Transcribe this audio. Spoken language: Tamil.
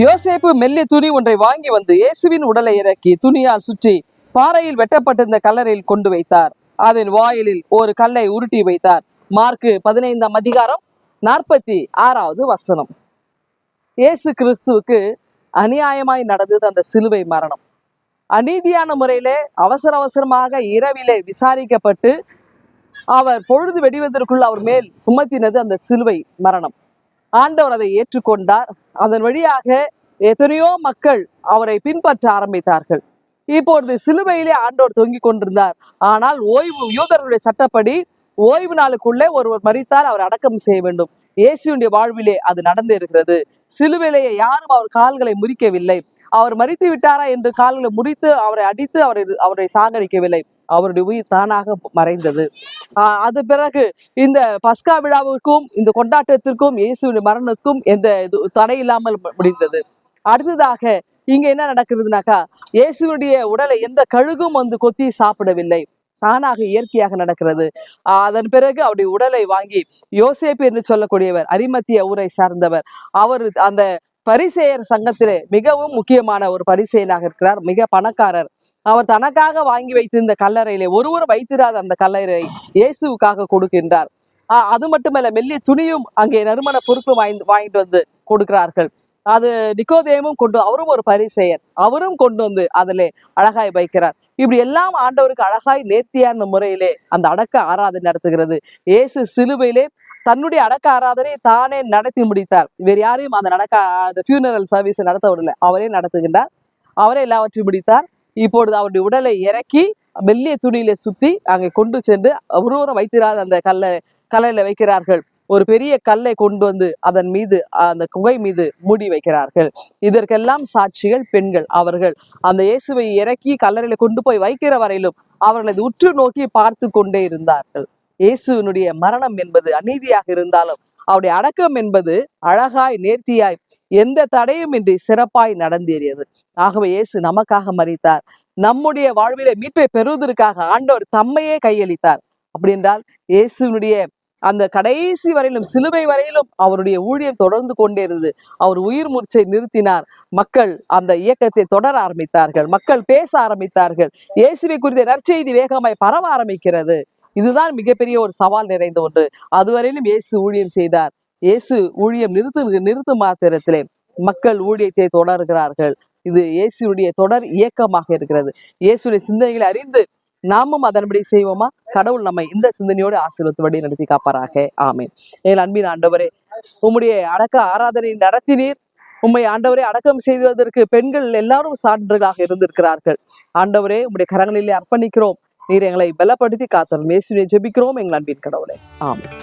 யோசேப்பு மெல்லிய துணி ஒன்றை வாங்கி வந்து இயேசுவின் உடலை இறக்கி துணியால் சுற்றி பாறையில் வெட்டப்பட்டிருந்த கல்லறையில் கொண்டு வைத்தார். அதன் வாயிலில் ஒரு கல்லை உருட்டி வைத்தார். மார்க்கு பதினைந்தாம் அதிகாரம் நாற்பத்தி ஆறாவது வசனம். இயேசு கிறிஸ்துவுக்கு அநியாயமாய் நடந்தது அந்த சிலுவை மரணம். அநீதியான முறையிலே அவசர அவசரமாக இரவிலே விசாரிக்கப்பட்டு அவர் பொழுது வெடிவதற்குள் அவர் மேல் சுமத்தினது அந்த சிலுவை மரணம். ஆண்டவர் அதை ஏற்றுக்கொண்டார். அதன் வழியாக எத்தனையோ மக்கள் அவரை பின்பற்ற ஆரம்பித்தார்கள். இப்பொழுது சிலுவையிலே ஆண்டவர் தொங்கிக் கொண்டிருந்தார். ஆனால் ஓய்வு யூதர்களுடைய சட்டப்படி ஓய்வு நாளுக்குள்ளே ஒருவர் மறித்தால் அவர் அடக்கம் செய்ய வேண்டும். இயேசுடைய வாழ்விலே அது நடந்து இருக்கிறது. சிலுவையிலேயே யாரும் அவர் கால்களை முறிக்கவில்லை. அவர் மறித்து விட்டாரா என்று கால்களை முறித்து அவரை அடித்து அவரை அவரை சாகடிக்கவில்லை. அவருடைய உயிர் தானாக மறைந்தது. ஆஹ் அது பிறகு இந்த பஸ்கா விழாவிற்கும் இந்த கொண்டாட்டத்திற்கும் இயேசுவின் மரணத்துக்கும் எந்த இது தடை இல்லாமல் முடிந்தது. அடுத்ததாக இங்க என்ன நடக்கிறதுனாக்கா இயேசுனுடைய உடலை எந்த கழுகும் வந்து கொத்தி சாப்பிடவில்லை. தானாக இயற்கையாக நடக்கிறது. ஆஹ் அதன் பிறகு அவருடைய உடலை வாங்கி யோசேப்பு என்று சொல்லக்கூடியவர் அரிமத்திய ஊரை சார்ந்தவர். அவர் அந்த பரிசேயர் சங்கத்திலே மிகவும் முக்கியமான ஒரு பரிசேயனாக இருக்கிறார். மிக பணக்காரர். அவர் தனக்காக வாங்கி வைத்திருந்த கல்லறையிலே ஒருவரும் வைத்திராத அந்த கல்லறை இயேசுவுக்காக கொடுக்கின்றார். ஆஹ் அது மட்டுமல்ல மெல்லிய துணியும் அங்கே நறுமண பொருட்கள் வாங்கி வாங்கிட்டு வந்து கொடுக்கிறார்கள். அது நிக்கோதேமும் கொண்டு அவரும் ஒரு பரிசெயர் அவரும் கொண்டு வந்து அதிலே அழகாய் வைக்கிறார். இப்படி எல்லாம் ஆண்டவருக்கு அழகாய் நேர்த்தியான முறையிலே அந்த அடக்க ஆராதனை நடத்துகிறது. இயேசு சிலுவையிலே தன்னுடைய அடக்க ஆராதனை தானே நடத்தி முடித்தார். வேறு யாரையும் அந்த நடக்க அந்த ஃபியூனரல் சர்வீஸ் நடத்த விடல. அவரே நடத்துகின்றார். அவரே எல்லாவற்றையும் முடித்தார். இப்பொழுது அவருடைய உடலை இறக்கி மெல்லிய துணியில சுத்தி அங்கே கொண்டு சென்று ஒருவரும் வைத்திராத அந்த கல்லை கல்லையில வைக்கிறார்கள். ஒரு பெரிய கல்லை கொண்டு வந்து அதன் மீது அந்த குகை மீது மூடி வைக்கிறார்கள். இதற்கெல்லாம் சாட்சிகள் பெண்கள் அவர்கள். அந்த இயேசுவை இறக்கி கல்லறையில கொண்டு போய் வைக்கிற வரையிலும் அவர்களது உற்று நோக்கி பார்த்து கொண்டே இருந்தார்கள். இயேசுவினுடைய மரணம் என்பது அநீதியாக இருந்தாலும் அவருடைய அடக்கம் என்பது அழகாய் நேர்த்தியாய் எந்த தடையும் இன்றி சிறப்பாய் நடந்தேறியது. ஆகவே இயேசு நமக்காக மறித்தார் நம்முடைய வாழ்வில மீட்பை பெறுவதற்காக ஆண்டவர் தம்மையே கையளித்தார். அப்படி என்றால் இயேசுவினுடைய அந்த கடைசி வரையிலும் சிலுவை வரையிலும் அவருடைய ஊழியம் தொடர்ந்து கொண்டே இருந்தது. அவர் உயிர் மூச்சை நிறுத்தினார். மக்கள் அந்த இயக்கத்தை தொடர ஆரம்பித்தார்கள். மக்கள் பேச ஆரம்பித்தார்கள். இயேசுவை குறித்த நற்செய்தி வேகமாய் பரவ ஆரம்பிக்கிறது. இதுதான் மிகப்பெரிய ஒரு சவால் நிறைந்த ஒன்று. அதுவரையிலும் இயேசு ஊழியம் செய்தார். இயேசு ஊழியம் நிறுத்து நிறுத்து மாத்திரத்திலே மக்கள் ஊழியத்தை தொடர்கிறார்கள். இது இயேசுடைய தொடர் இயக்கமாக இருக்கிறது. இயேசுடைய சிந்தனைகளை அறிந்து நாமும் அதன்படி செய்வோமா? கடவுள் நம்மை இந்த சிந்தனையோடு ஆசீர்வத்துபடி நடத்தி காப்பாராக. ஆமே எங்கள் அன்பின் ஆண்டவரே உம்முடைய அடக்க ஆராதனை நடத்தினீர். உம்மை ஆண்டவரே அடக்கம் செய்வதற்கு பெண்கள் எல்லாரும் சான்றுகளாக இருந்திருக்கிறார்கள். ஆண்டவரே உம்முடைய கரங்களிலே அர்ப்பணிக்கிறோம். நீர் எங்களை பலப்படுத்தி காத்தரும் இயேசுவை ஜெபிக்கிறோம். எங்கள் அன்பின் கடவுளே. ஆமென்.